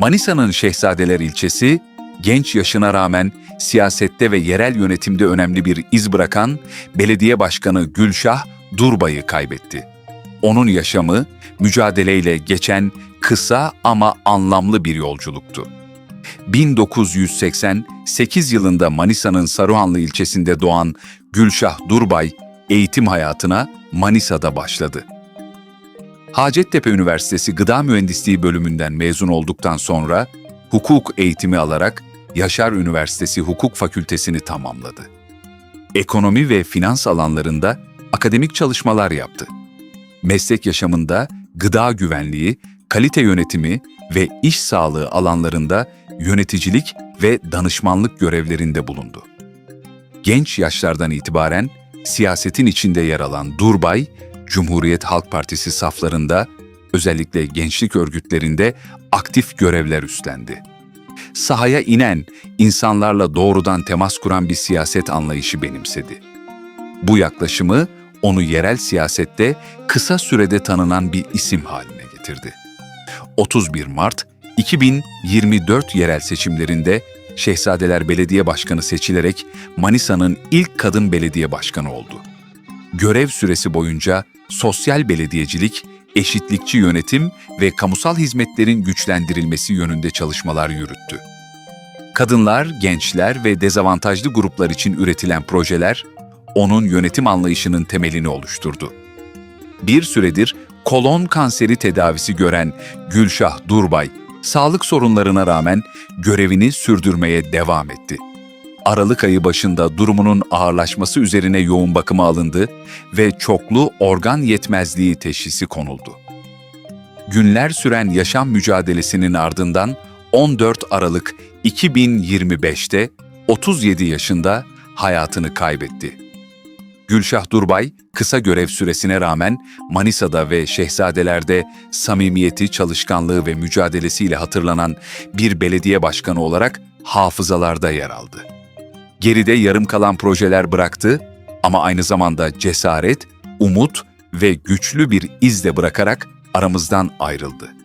Manisa'nın Şehzadeler ilçesi, genç yaşına rağmen siyasette ve yerel yönetimde önemli bir iz bırakan belediye başkanı Gülşah Durbay'ı kaybetti. Onun yaşamı, mücadeleyle geçen kısa ama anlamlı bir yolculuktu. 1988 yılında Manisa'nın Saruhanlı ilçesinde doğan Gülşah Durbay, eğitim hayatına Manisa'da başladı. Hacettepe Üniversitesi Gıda Mühendisliği bölümünden mezun olduktan sonra hukuk eğitimi alarak Yaşar Üniversitesi Hukuk Fakültesini tamamladı. Ekonomi ve finans alanlarında akademik çalışmalar yaptı. Meslek yaşamında gıda güvenliği, kalite yönetimi ve iş sağlığı alanlarında yöneticilik ve danışmanlık görevlerinde bulundu. Genç yaşlardan itibaren siyasetin içinde yer alan Durbay, Cumhuriyet Halk Partisi saflarında, özellikle gençlik örgütlerinde aktif görevler üstlendi. Sahaya inen, insanlarla doğrudan temas kuran bir siyaset anlayışı benimsedi. Bu yaklaşımı onu yerel siyasette kısa sürede tanınan bir isim haline getirdi. 31 Mart 2024 yerel seçimlerinde Şehzadeler Belediye Başkanı seçilerek Manisa'nın ilk kadın belediye başkanı oldu. Görev süresi boyunca sosyal belediyecilik, eşitlikçi yönetim ve kamusal hizmetlerin güçlendirilmesi yönünde çalışmalar yürüttü. Kadınlar, gençler ve dezavantajlı gruplar için üretilen projeler onun yönetim anlayışının temelini oluşturdu. Bir süredir kolon kanseri tedavisi gören Gülşah Durbay, sağlık sorunlarına rağmen görevini sürdürmeye devam etti. Aralık ayı başında durumunun ağırlaşması üzerine yoğun bakıma alındı ve çoklu organ yetmezliği teşhisi konuldu. Günler süren yaşam mücadelesinin ardından 14 Aralık 2025'te 37 yaşında hayatını kaybetti. Gülşah Durbay, kısa görev süresine rağmen Manisa'da ve Şehzadeler'de samimiyeti, çalışkanlığı ve mücadelesiyle hatırlanan bir belediye başkanı olarak hafızalarda yer aldı. Geride yarım kalan projeler bıraktı ama aynı zamanda cesaret, umut ve güçlü bir iz de bırakarak aramızdan ayrıldı.